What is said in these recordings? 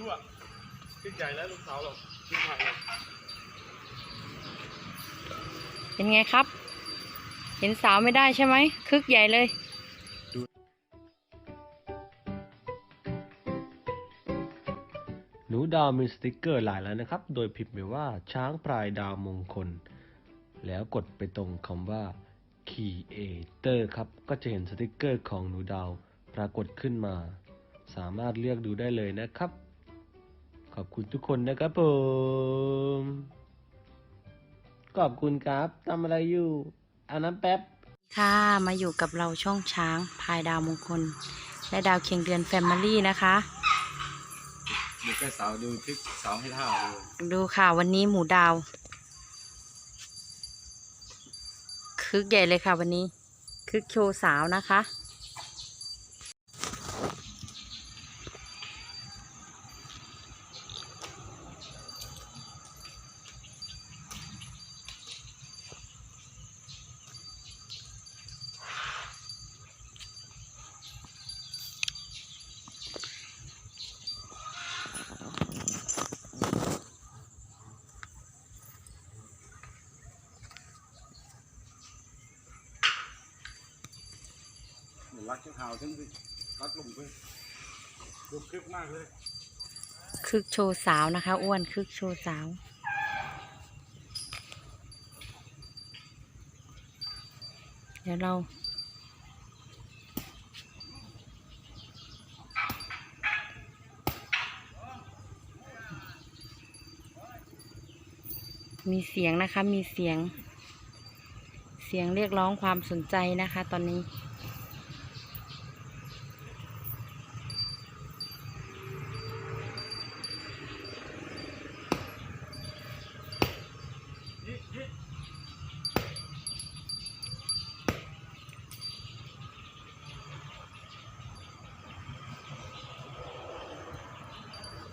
ดูอะขึ้นใหญ่แล้วลูกสาวเราขึ้นผ่านเลยเป็นไงครับ เห็นสาวไม่ได้ใช่ไหม คึกใหญ่เลยหนูดาวมีสติกเกอร์หลายแล้วนะครับ โดยพิมพ์ไปว่าช้างพลายดาวมงคล แล้วกดไปตรงคำว่า Creator ครับ ก็จะเห็นสติกเกอร์ของหนูดาวปรากฏขึ้นมา สามารถเลือกดูได้เลยนะครับ ขอบคุณทุกคนนะครับผม ขอบคุณครับทำอะไรอยู่อาน้ำแป๊บ ค่ะมาอยู่กับเราช่องช้างพายดาวมงคล และดาวเคียงเดือนแฟมิลี่นะคะ ดูแค่สาวดูคลิปสาวให้ท่าดูดูค่ะวันนี้หมูดาวคึกใหญ่เลยค่ะวันนี้คึกโชว์สาวนะคะ รักเจ้าขาวทั้งรักลงเพื่อนดูคลิปมากเลยคึกโชว์สาวนะคะ อ้วนคึกโชว์สาว เดี๋ยวเรามีเสียงนะคะ มีเสียง เสียงเรียกร้องความสนใจนะคะ ตอนนี้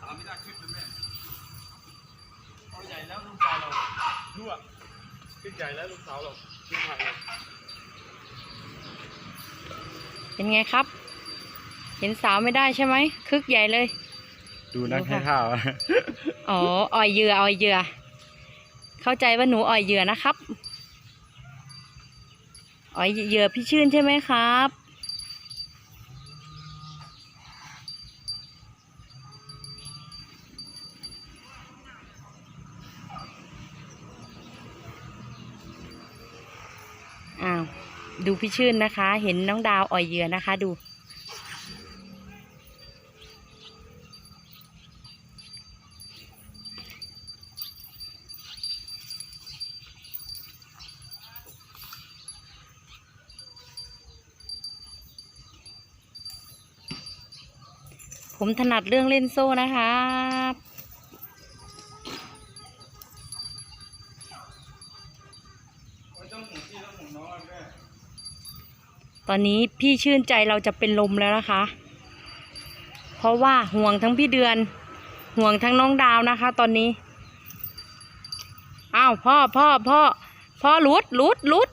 สาวไม่ได้คลิปเลยแม่เอาใหญ่แล้วลูกสาวเราดูอะ ขึ้นใหญ่แล้วลูกสาวเราขึ้นผ่านเลยเป็นไงครับ เห็นสาวไม่ได้ใช่ไหมคึกใหญ่เลย ดูนักดูให้ค่ะท่าอ๋ออ่อยเหยื่ออ่อยเหยื่อ เข้าใจว่าหนูอ่อยเหยื่อนะครับ อ่อยเหยื่อพี่ชื่นใช่ไหมครับ อ้าว ดูพี่ชื่นนะคะ เห็นน้องดาวอ่อยเหยื่อนะคะ ดู ผมถนัดเรื่องเล่นโซ่นะครับ อนนี้พี่ชื่นใจเราจะเป็นลมแล้วนะคะ เพราะว่าห่วงทั้งพี่เดือน ห่วงทั้งน้องดาวนะคะ ตอนนี้อ้าวพ่อพ่อพ่อพ่อลุดลุดลุด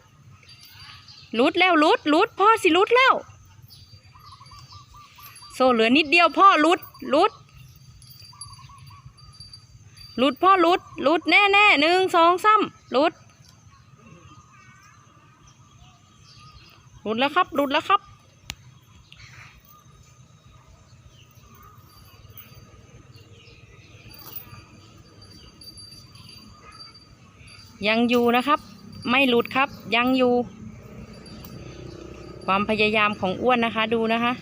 ลุดแล้วลุดลุดพ่อสิลุดแล้ว โซ่เหลือนิดเดียวพ่อลุดลุดลุดพ่อลุดลุดแน่แน่หนึ่งสองสามลุด หลุดแล้วครับหลุดแล้วครับ ยังอยู่นะครับ ไม่หลุดครับยังอยู่ ความพยายามของอ้วนนะคะดูนะคะ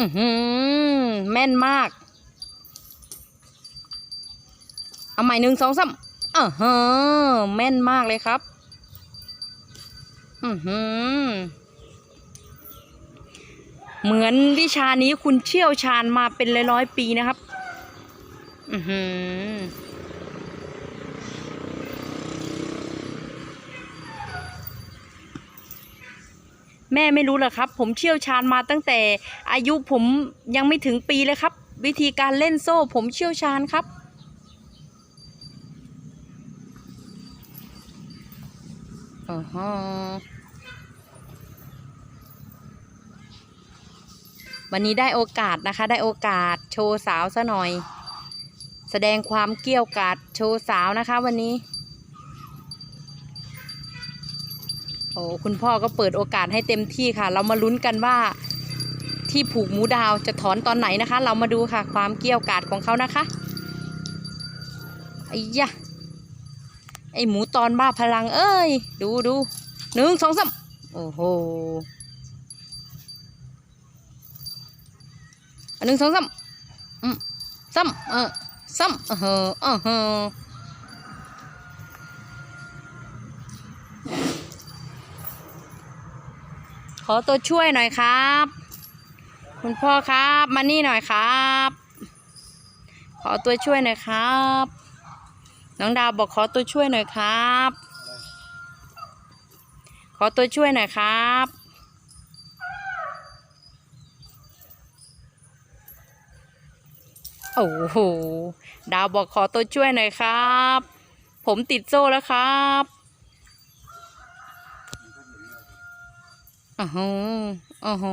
อืมแม่นมาก เอาใหม่หนึ่งสองสามเออหือแม่นมากเลยครับ อือหือ เหมือนวิชานี้คุณเชี่ยวชาญมาเป็นร้อยๆปีนะครับ อือหือ แม่ไม่รู้หรอครับ ผมเชี่ยวชาญมาตั้งแต่อายุผมยังไม่ถึงปีเลยครับ วิธีการเล่นโซ่ผมเชี่ยวชาญครับ อ๋อฮะวันนี้ได้โอกาสนะคะ ได้โอกาสโชว์สาวซะหน่อย แสดงความเกี้ยวกาดโชว์สาวนะคะวันนี้ อ้คุณพ่อก็เปิดโอกาสให้เต็มที่ค่ะ เรามาลุ้นกันว่าที่ผูกหมูดาวจะถอนตอนไหนนะคะ เรามาดูค่ะ ความเกี้ยวกาดของเขานะคะไอ้ยะไอหมูตอนบ้าพลังเอ้ย ดูดูหนึ่งสองสามโอ้โหหนึ่งสองสามอืมซ้ำเออซ้ำเออเออ อตัวช่วยหน่อยครับ คุณพ่อครับมานี่หน่อยครับ ขอตัวช่วยหน่อยครับ น้องดาวบอกขอตัวช่วยหน่อยครับ ขอตัวช่วยหน่อยครับโอ้โหดาวบอกขอตัวช่วยหน่อยครับ ผมติดโซ่แล้วครับ อ๋อโหอ๋อโห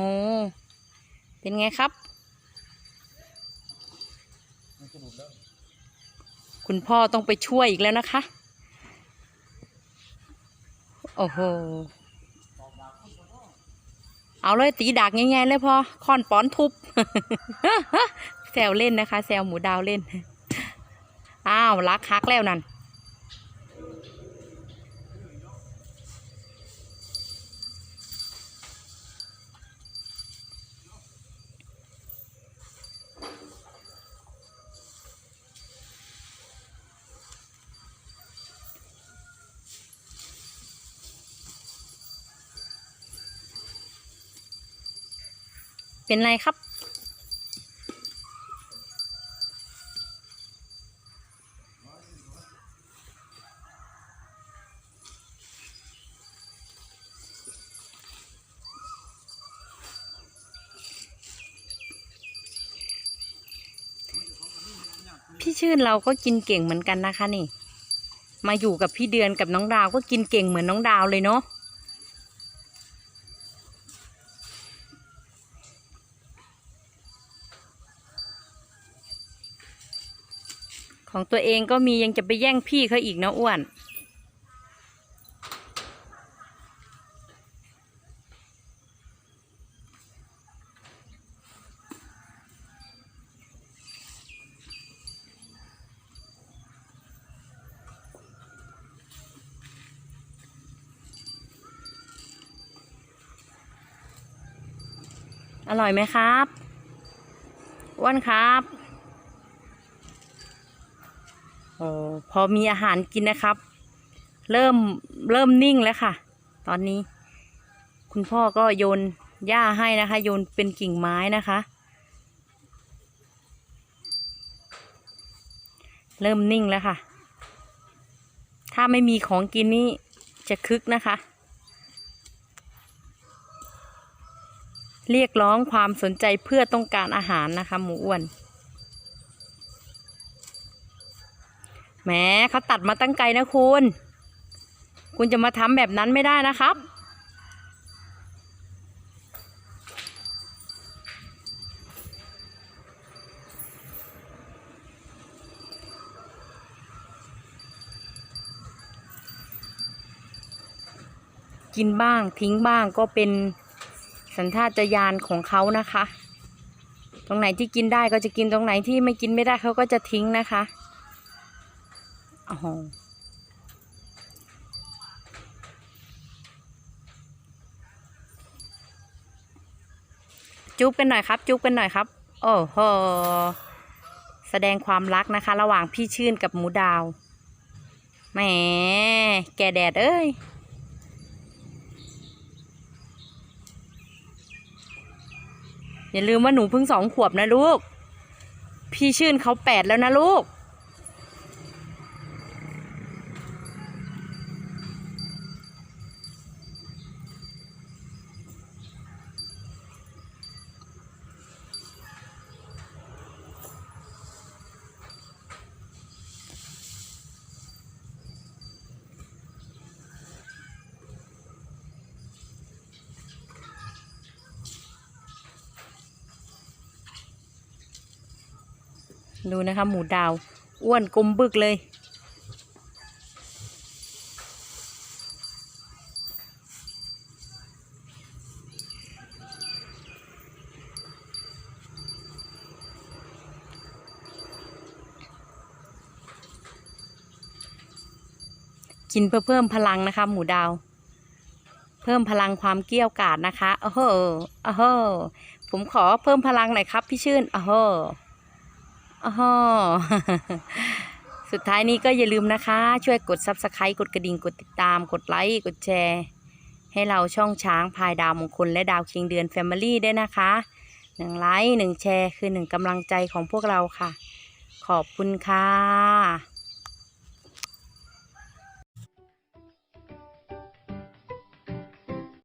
เป็นไงครับ คุณพ่อต้องไปช่วยอีกแล้วนะคะ โอ้โห เอาเลยตีดักง่ายๆเลยพอค่อนป้อนทุบแซวเล่นนะคะ แซวหมูดาวเล่น อ้าวรักฮักแล้วนั่น เป็นไรครับ พี่ชื่นเราก็กินเก่งเหมือนกันนะคะนี่ มาอยู่กับพี่เดือนกับน้องดาวก็กินเก่งเหมือนน้องดาวเลยเนาะ ของตัวเองก็มียังจะไปแย่งพี่เขาอีกนะอ้วน อร่อยไหมครับอ้วนครับ โอ้พอมีอาหารกินนะครับ เริ่มเริ่มนิ่งแล้วค่ะ ตอนนี้ คุณพ่อก็โยนหญ้าให้นะคะ โยนเป็นกิ่งไม้นะคะ เริ่มนิ่งแล้วค่ะ ถ้าไม่มีของกินนี่จะคึกนะคะ เรียกร้องความสนใจเพื่อต้องการอาหารนะคะ หมูอ้วน แหมเขาตัดมาตั้งไกลนะคุณ คุณจะมาทำแบบนั้นไม่ได้นะครับ กินบ้างทิ้งบ้างก็เป็นสัญชาตญาณของเขานะคะ ตรงไหนที่กินได้ก็จะกินตรงไหนที่ไม่กินไม่ได้เขาก็จะทิ้งนะคะ โอ้โหจุ๊บกันหน่อยครับ จุ๊บกันหน่อยครับ โอ้โหแสดงความรักนะคะ ระหว่างพี่ชื่นกับหมูดาวแหมแกแดดเอ้ยอย่าลืมว่าหนูเพิ่งสองขวบนะลูก พี่ชื่นเขาแปดแล้วนะลูก ดูนะคะ หมูดาวอ้วนกลมบึกเลย กินเพื่อเพิ่มพลังนะคะ หมูดาว เพิ่มพลังความเกี้ยวกาดนะคะโอ้โหโอ้โหผมขอเพิ่มพลังหน่อยครับ พี่ชื่นโอ้โห อ้โหสุดท้ายนี้ก็อย่าลืมนะคะ ช่วยกด subscribe กดกระดิ่งกดติดตาม กดไลค์กดแชร์ ให้เราช่องช้างพายดาวมงคลและดาวคิงเดือน Family ด้นะคะหนึ่งไลค์หนึ่งแชร์คือหนึ่งกำลังใจของพวกเราค่ะ ขอบคุณค่ะ